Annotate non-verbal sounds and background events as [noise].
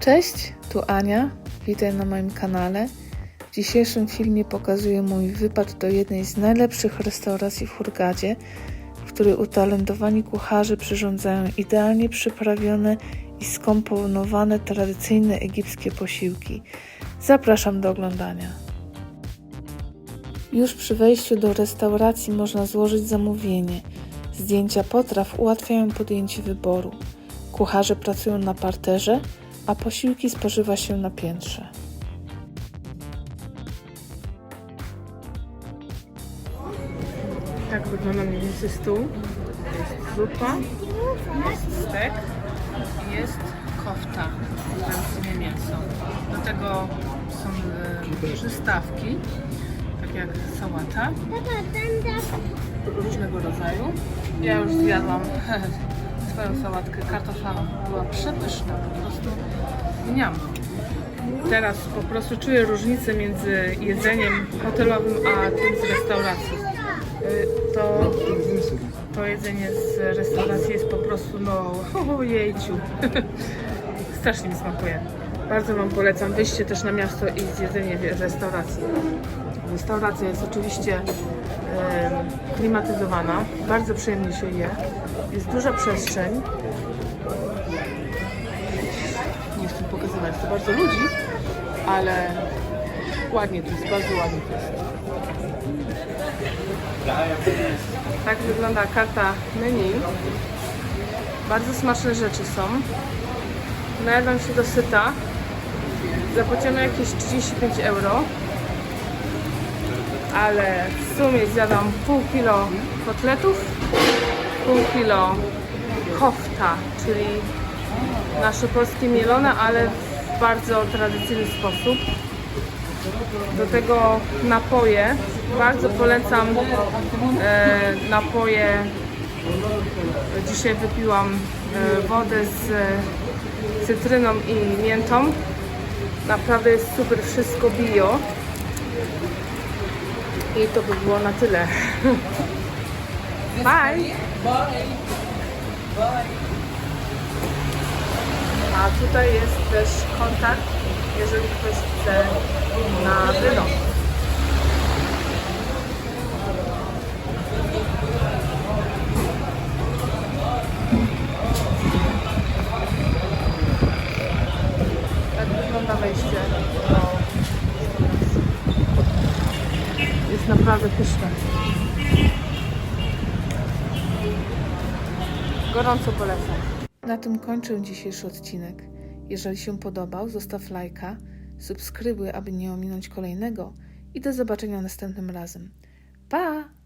Cześć, tu Ania. Witaj na moim kanale. W dzisiejszym filmie pokazuję mój wypad do jednej z najlepszych restauracji w Hurgadzie, w której utalentowani kucharze przyrządzają idealnie przyprawione i skomponowane tradycyjne egipskie posiłki. Zapraszam do oglądania. Już przy wejściu do restauracji można złożyć zamówienie. Zdjęcia potraw ułatwiają podjęcie wyboru. Kucharze pracują na parterze, a posiłki spożywa się na piętrze. Tak wygląda mniej więcej stół. Jest zupa, jest stek i jest kofta, tradycyjne mięso. Do tego są e, przystawki, tak jak sałata, różnego rodzaju. Ja już zjadłam [laughs] swoją sałatkę kartoflaną. Była przepyszna, po prostu miam. Teraz po prostu czuję różnicę między jedzeniem hotelowym a tym z restauracji. Y, To, to jedzenie z restauracji jest po prostu no ojejciu. [laughs] Strasznie mi smakuje. Bardzo Wam polecam wyjście też na miasto i zjedzenie w restauracji. Restauracja jest oczywiście klimatyzowana, bardzo przyjemnie się je. Jest duża przestrzeń. Nie chcę pokazywać za bardzo ludzi, ale ładnie to jest, bardzo ładnie to jest. Tak wygląda karta menu. Bardzo smaczne rzeczy są. Najadam się dosyta. Zapłaciłem jakieś 35 euro. Ale w sumie zjadam pół kilo kotletów, pół kilo kofta, czyli nasze polskie mielone, ale w bardzo tradycyjny sposób. Do tego napoje. Bardzo polecam e, napoje. Dzisiaj wypiłam e, wodę z e, cytryną i miętą. Naprawdę jest super wszystko bio. I to by było na tyle. Bye! A tutaj jest też kontakt, jeżeli ktoś chce na wynos. Tak wygląda wejście do Jest naprawdę pyszne. Gorąco polecam. Na tym kończę dzisiejszy odcinek. Jeżeli się podobał, zostaw lajka, subskrybuj, aby nie ominąć kolejnego i do zobaczenia następnym razem. Pa!